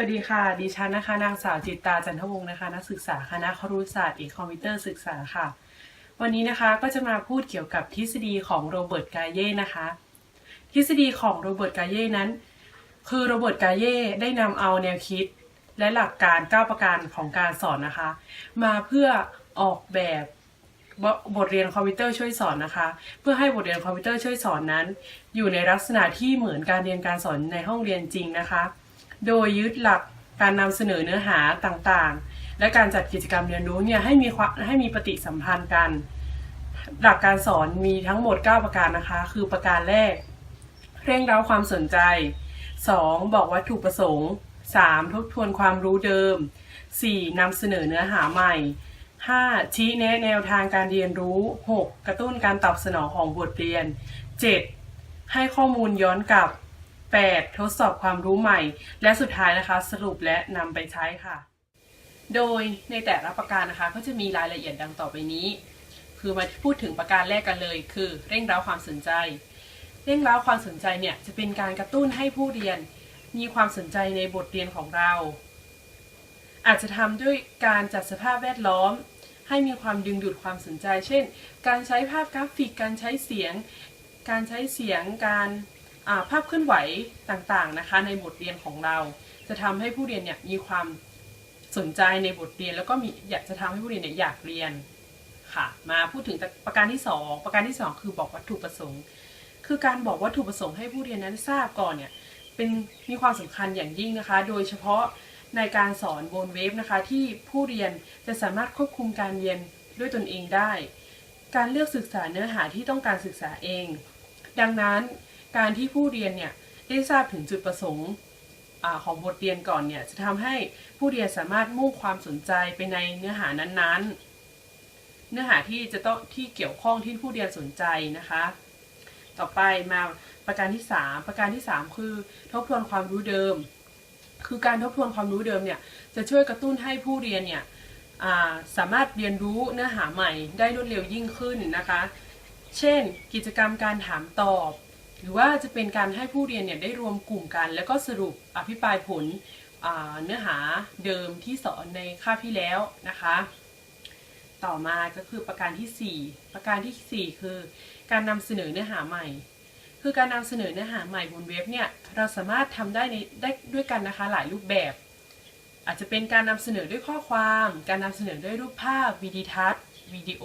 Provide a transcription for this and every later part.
วัสดีค่ะ ดิฉันนะคะ นางสาวจิตตาจันทวงศ์นะคะ นักศึกษาคณะครุศาสตร์เอกคอมพิวเตอร์ศึกษาค่ะ วันนี้นะคะก็จะมาพูดเกี่ยวกับทฤษฎีของโรเบิร์ตกาเย่นะคะ ทฤษฎีของโรเบิร์ตกาเย่นั้น คือโรเบิร์ตกาเย่ได้นำเอาแนวคิด และหลักการ9ประการของการสอนนะคะ มาเพื่อออกแบบบทเรียนคอมพิวเตอร์ช่วยสอนนะคะ เพื่อให้บทเรียนคอมพิวเตอร์ช่วยสอนนั้น อยู่ในลักษณะที่เหมือนการเรียนการสอนในห้องเรียนจริงนะคะ โดยยึดหลักการนำเสนอเนื้อหาต่างๆ และการจัดกิจกรรมเรียนรู้เนี่ยให้มีความให้มีปฏิสัมพันธ์กัน หลักการสอนมีทั้งหมด 9 ประการนะคะ คือประการแรก เร่งเร้าความสนใจ 2. บอกวัตถุประสงค์ 3. ทบทวนความรู้เดิม 4. นำเสนอเนื้อหาใหม่ 5. ชี้แนะแนวทางการเรียนรู้ 6. กระตุ้นการตอบสนองของบทเรียน 7. ให้ข้อมูลย้อนกลับ 8. ทดสอบความรู้ใหม่ และสุดท้ายนะคะสรุปและนำไปใช้ค่ะ โดยในแต่ละประการนะคะก็จะมีรายละเอียดดังต่อไปนี้ คือมาพูดถึงประการแรกกันเลย คือเร่งเร้าความสนใจ เร่งเร้าความสนใจเนี่ยจะเป็นการกระตุ้นให้ผู้เรียน มีความสนใจในบทเรียนของเรา อาจจะทำด้วยการจัดสภาพแวดล้อม ให้มีความดึงดูดความสนใจ เช่น การใช้ภาพกราฟิก การใช้เสียง การใช้เสียงการ ภาพเคลื่อนไหวต่างๆนะคะในบทเรียนของเรา จะทำให้ผู้เรียนเนี่ยมีความสนใจในบทเรียน แล้วก็มีอยากจะทำให้ผู้เรียนเนี่ยอยากเรียนค่ะมาพูดถึงประการที่สองประการที่สองคือบอกวัตถุประสงค์ คือการบอกวัตถุประสงค์ให้ผู้เรียนนั้นทราบก่อนเนี่ยเป็นมีความสำคัญอย่างยิ่งนะคะ โดยเฉพาะในการสอนบนเว็บนะคะที่ผู้เรียนจะสามารถควบคุมการเรียนด้วยตนเองได้ การเลือกศึกษาเนื้อหาที่ต้องการศึกษาเอง ดังนั้น การที่ผู้เรียนเนี่ยได้ทราบถึงจุดประสงค์ของบทเรียนก่อนเนี่ยจะทำให้ผู้เรียนสามารถมุ่งความสนใจไปในเนื้อหานั้นๆ เนื้อหาที่จะต้องที่เกี่ยวข้องที่ผู้เรียนสนใจนะคะ ต่อไปมาประการที่ 3 ประการที่ 3 คือทบทวนความรู้เดิม คือการทบทวนความรู้เดิมเนี่ยจะช่วยกระตุ้นให้ผู้เรียนเนี่ยสามารถเรียนรู้เนื้อหาใหม่ได้รวดเร็วยิ่งขึ้นนะคะ เช่น กิจกรรมการถามตอบ หรือว่าจะเป็นการให้ผู้เรียนเนี่ยได้รวมกลุ่มกัน แล้วก็สรุปอภิปรายผลเนื้อหาเดิมที่สอนในคาบที่แล้วนะคะ ต่อมาก็คือประการทีสี่4 ประการทีสี่4 คือการนำเสนอเนื้อหาใหม่ คือการนำเสนอเนื้อหาใหม่บนเว็บเนี่ยเราสามารถทำได้ในได้ด้วยกันนะคะหลายรูปแบบ อาจจะเป็นการนำเสนอด้วยข้อความ การนำเสนอด้วยรูปภาพวิดีทัศน์วิดีโอ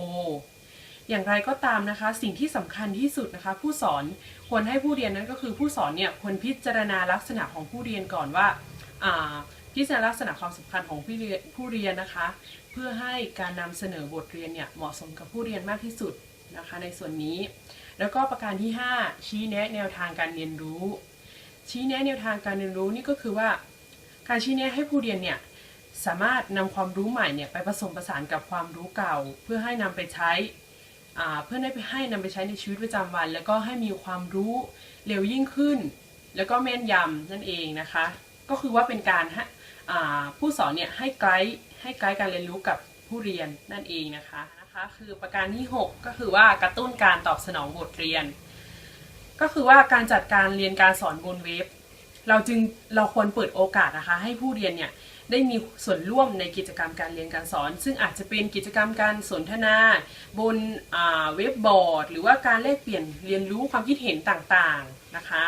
อย่างไรก็ตามนะคะ สิ่งที่สำคัญที่สุดนะคะ ผู้สอนควรให้ผู้เรียนนั้นก็คือผู้สอนเนี่ยควรพิจารณาลักษณะของผู้เรียนก่อนว่าพิจารณาลักษณะความสำคัญของผู้เรียนผู้เรียนนะคะ เพื่อให้การนำเสนอบทเรียนเนี่ยเหมาะสมกับผู้เรียนมากที่สุดนะคะ ในส่วนนี้ แล้วก็ประการที่ 5 ชี้แนะแนวทางการเรียนรู้ ชี้แนะแนวทางการเรียนรู้นี่ก็คือว่า การชี้แนะให้ผู้เรียนเนี่ยสามารถนำความรู้ใหม่เนี่ยไปผสมผสานกับความรู้เก่า เพื่อให้นำไปใช้ เพื่อให้ให้นำไปใช้ในชีวิตประจำวัน แล้วก็ให้มีความรู้เร็วยิ่งขึ้น แล้วก็แม่นยำนั่นเองนะคะ ก็คือว่าเป็นการผู้สอนเนี่ยให้ไกด์ให้ไกด์การเรียนรู้กับผู้เรียนนั่นเองนะคะนะคะคือประการที่ 6 ก็คือว่ากระตุ้นการตอบสนองบทเรียน ก็คือว่าการจัดการเรียนการสอนบนเว็บ เราจึงเราควรเปิดโอกาสนะคะให้ผู้เรียนเนี่ยได้มีส่วนร่วมในกิจกรรมการเรียนการสอน ซึ่งอาจจะเป็นกิจกรรมการสนทนา บนาเว็บบอร์ด หรือว่าการแลกเปลี่ยนเรียนรู้ความคิดเห็นต่างๆนะคะ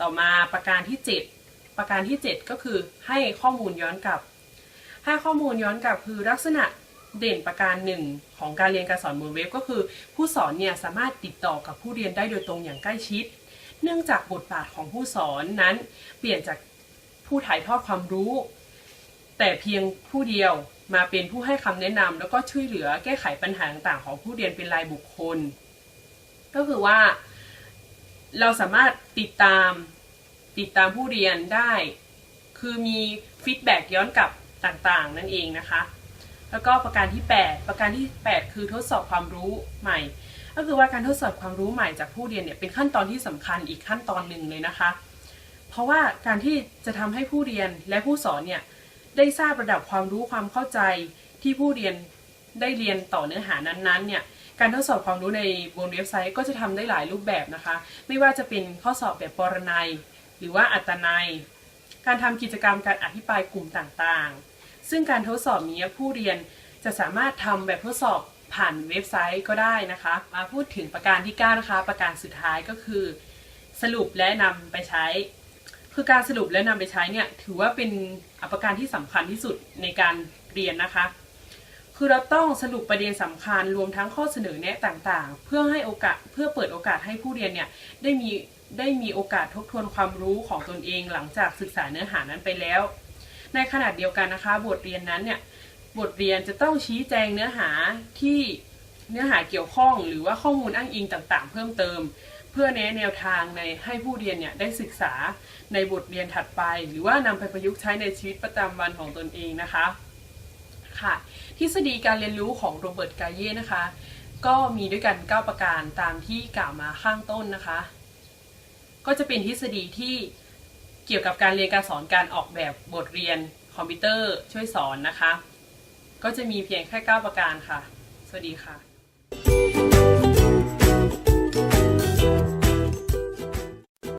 ต่อมาประการที่ 7 ประการที่ 7 ก็คือให้ข้อมูลย้อนกลับ ให้ข้อมูลย้อนกลับคือลักษณะเด่นประการหนึ่งของการเรียนการสอนบนเว็บก็คือ ผู้สอนเนี่ยสามารถติดต่อกับผู้เรียนได้โดยตรงอย่างใกล้ชิด เนื่องจากบทบาทของผู้สอนนั้นเปลี่ยนจากผู้ถ่ายทอดความรู้ แต่เพียงผู้เดียวมาเป็นผู้ให้คำแนะนำแล้วก็ช่วยเหลือแก้ไขปัญหาต่างๆ ของผู้เรียนเป็นรายบุคคล ก็คือว่าเราสามารถติดตามติดตามผู้เรียนได้ คือมีฟีดแบ็กย้อนกลับต่างๆ นั่นเองนะคะ แล้วก็ประการที่ 8 ประการที่ 8 คือทดสอบความรู้ใหม่ ก็คือว่าการทดสอบความรู้ใหม่จากผู้เรียนเนี่ยเป็นขั้นตอนที่สำคัญอีกขั้นตอนหนึ่งเลยนะคะ เพราะว่าการที่จะทำให้ผู้เรียนและผู้สอนเนี่ยได้ทราบระดับความรู้ความเข้าใจที่ผู้เรียนได้เรียนต่อเนื้อหานั้นๆเนี่ยการทดสอบความรู้ในบนเว็บไซต์ก็จะทำได้หลายรูปแบบนะคะ ไม่ว่าจะเป็นข้อสอบแบบปรนัย หรือว่าอัตนัย การทำกิจกรรมการอภิปรายกลุ่มต่างๆ ซึ่งการทดสอบนี้ผู้เรียนจะสามารถทำแบบทดสอบ ผ่านเว็บไซต์ก็ได้นะคะ มาพูดถึงประการที่ 9 นะคะ ประการสุดท้ายก็คือ สรุปและนำไปใช้ คือการสรุปและนำไปใช้เนี่ยถือว่าเป็นประการที่สำคัญที่สุดในการเรียนนะคะ คือเราต้องสรุปประเด็นสำคัญรวมทั้งข้อเสนอแนะต่างๆ เพื่อให้โอกาสเพื่อเปิดโอกาสให้ผู้เรียนเนี่ยได้มีได้มีโอกาสทบทวนความรู้ของตนเองหลังจากศึกษาเนื้อหานั้นไปแล้ว ในขณะเดียวกันนะคะ บทเรียนนั้นเนี่ย บทเรียนจะต้องชี้แจงเนื้อหาที่เนื้อหาเกี่ยวข้อง หรือว่าข้อมูลอ้างอิงต่างๆ เพิ่มเติม เพื่อแนะแนวทางในให้ผู้เรียนเนี่ยได้ศึกษาในบทเรียนถัดไป หรือว่านำไปประยุกต์ใช้ในชีวิตประจำวันของตนเองนะคะค่ะทฤษฎีการเรียนรู้ของโรเบิร์ตกาเย่นะคะ ก็มีด้วยกัน 9 ประการตามที่กล่าวมาข้างต้นนะคะ ก็จะเป็นทฤษฎีที่เกี่ยวกับการเรียนการสอนการออกแบบบทเรียนคอมพิวเตอร์ช่วยสอนนะคะ ก็จะมีเพียงแค่ 9 ประการค่ะ สวัสดีค่ะ